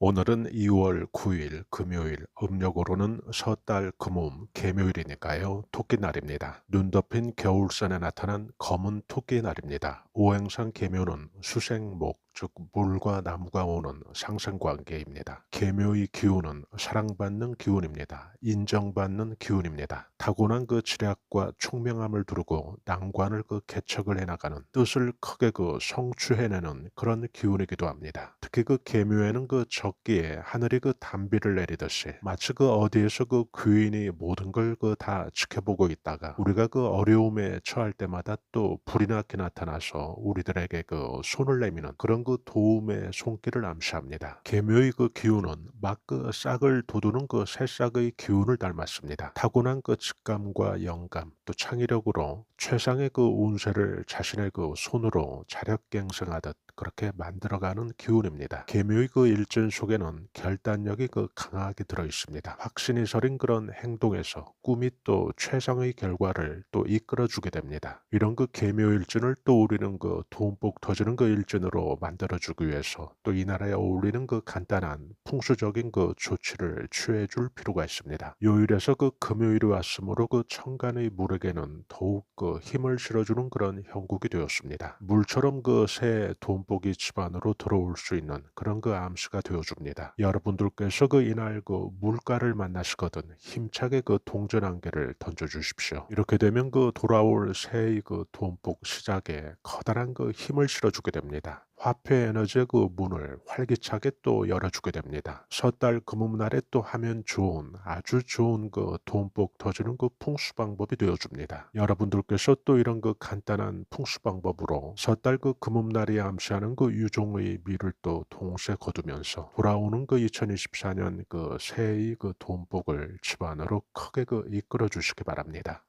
오늘은 2월 9일 금요일 음력으로는 섣달 금음 개묘일이니까요. 토끼날입니다. 눈 덮인 겨울산에 나타난 검은 토끼날입니다. 오행상 개묘는 수생목 즉 물과 나무가 오는 상생관계입니다. 개묘의 기운은 사랑받는 기운입니다. 인정받는 기운입니다. 타고난 그 지략과 총명함을 두르고 난관을 그 개척을 해나가는 뜻을 크게 그 성취해내는 그런 기운이기도 합니다. 특히 그 개묘에는 그 적기에 하늘이 그 단비를 내리듯이 마치 그 어디에서 그 귀인이 모든 걸 그 다 지켜보고 있다가 우리가 그 어려움에 처할 때마다 또 불이 나게 나타나서 우리들에게 그 손을 내미는 그런 그 도움의 손길을 암시합니다. 개묘의 그 기운은 막 그 싹을 돋우는 그 새싹의 기운을 닮았습니다. 타고난 그 직감과 영감 또 창의력으로 최상의 그 운세를 자신의 그 손으로 자력갱생하듯 그렇게 만들어가는 기운입니다. 개묘의 그 일진 속에는 결단력이 그 강하게 들어 있습니다. 확신이 서린 그런 행동에서 꿈이 또 최상의 결과를 또 이끌어주게 됩니다. 이런 그 개묘 일진을 또 우리는 그 돈복 터지는 그 일진으로 만들어주기 위해서 또 이 나라에 어울리는 그 간단한 풍수적인 그 조치를 취해줄 필요가 있습니다. 요일에서 그 금요일이 왔으므로 그 천간의 물에게는 더욱 그 힘을 실어주는 그런 형국이 되었습니다. 물처럼 그 새 돈복이 집안으로 들어올 수 있는 그런 그 암시가 되어줍니다. 여러분들께서 그 이날 그 물가를 만나시거든 힘차게 그 동전 안개를 던져주십시오. 이렇게 되면 그 돌아올 새의 그 돈복 시작에 커다란 그 힘을 실어주게 됩니다. 화폐 에너지의 그 문을 활기차게 또 열어주게 됩니다. 섣달 금음날에 또 하면 좋은 아주 좋은 그 돈복 터지는 그 풍수 방법이 되어줍니다. 여러분들께서 또 이런 그 간단한 풍수 방법으로 섣달 그 금음날이 암시하는 그 유종의 미를 또 동시에 거두면서 돌아오는 그 2024년 그 새해의 그 돈복을 집안으로 크게 그 이끌어 주시기 바랍니다.